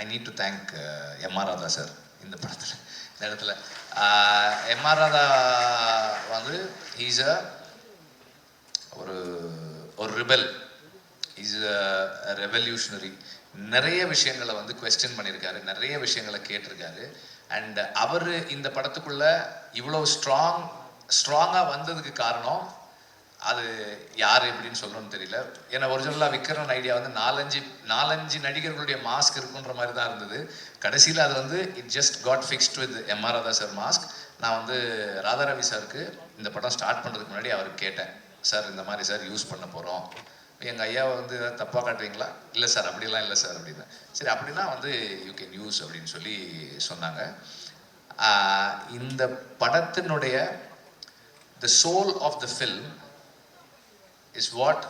I need to thank M R Radha sir இந்த படத்தில் இந்த இடத்துல. Uh, எம்ஆர் ராதா வந்து ஹீஸ் அ ஒரு ஒரு ரிபல் இஸ் அ ரெவல்யூஷனரி நிறைய விஷயங்களை வந்து கொஸ்டின் பண்ணியிருக்காரு நிறைய விஷயங்களை கேட்டிருக்காரு. அண்ட் அவர் இந்த படத்துக்குள்ளே இவ்வளோ ஸ்ட்ராங் ஸ்ட்ராங்காக வந்ததுக்கு காரணம் அது யார் எப்படின்னு சொல்லணும்னு தெரியல. ஏன்னா ஒரிஜினலாக விக்ரன் ஐடியா வந்து நாலஞ்சு நாலஞ்சு நடிகர்களுடைய மாஸ்க் இருக்குன்ற மாதிரி தான் இருந்தது. கடைசியில் அது வந்து it just got fixed with M R Radha sir mask நான் வந்து ராதாரவி சாருக்கு இந்த படம் ஸ்டார்ட் பண்ணுறதுக்கு முன்னாடி அவருக்கு கேட்டேன். சார் இந்த மாதிரி சார் யூஸ் பண்ண போகிறோம் எங்கள் ஐயாவை வந்து ஏதாவது தப்பாக காட்டுறீங்களா? இல்லை சார் அப்படிலாம் இல்லை சார் அப்படின்னு. சரி அப்படின்னா வந்து யூ கேன் யூஸ் அப்படின்னு சொல்லி சொன்னாங்க. இந்த படத்தினுடைய the soul of the film is what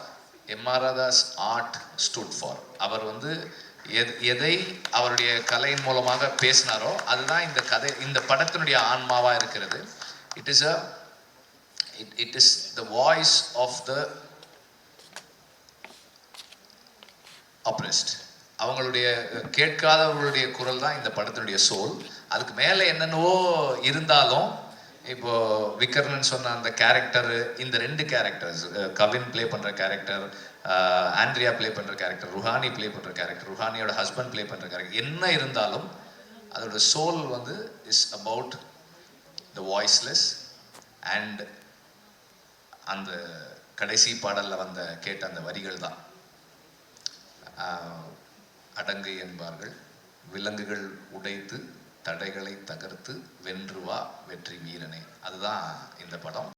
M R Radha's art stood for அவர் வந்து எதை அவருடைய கலையின் மூலமாக பேசினாரோ அதுதான் இந்த கதை இந்த படத்தினுடைய ஆன்மாவாக இருக்கிறது. It is a it it is the voice of the oppressed அவங்களுடைய கேட்காதவர்களுடைய குரல் தான் இந்த படத்தினுடைய சோல் அதுக்கு மேலே என்னென்னவோ இருந்தாலும் இப்போ விக்ரம்னு சொன்ன அந்த கேரக்டர் இந்த ரெண்டு கேரக்டர்ஸ் கவின் ப்ளே பண்ணுற கேரக்டர் ஆண்ட்ரியா ப்ளே பண்ணுற கேரக்டர் ருஹானி ப்ளே பண்ணுற கேரக்டர் ருஹானியோட ஹஸ்பண்ட் ப்ளே பண்ணுற கேரக்டர் என்ன இருந்தாலும் அதோட சோல் வந்து is about the voiceless and அந்த கடைசி பாடலில் வந்த கேட்ட அந்த வரிகள் தான். அடங்கு என்பார்கள் விலங்குகள் உடைத்து தடைகளை தகர்த்து வென்று வா வெற்றி வீரனே அதுதான் இந்த படம்.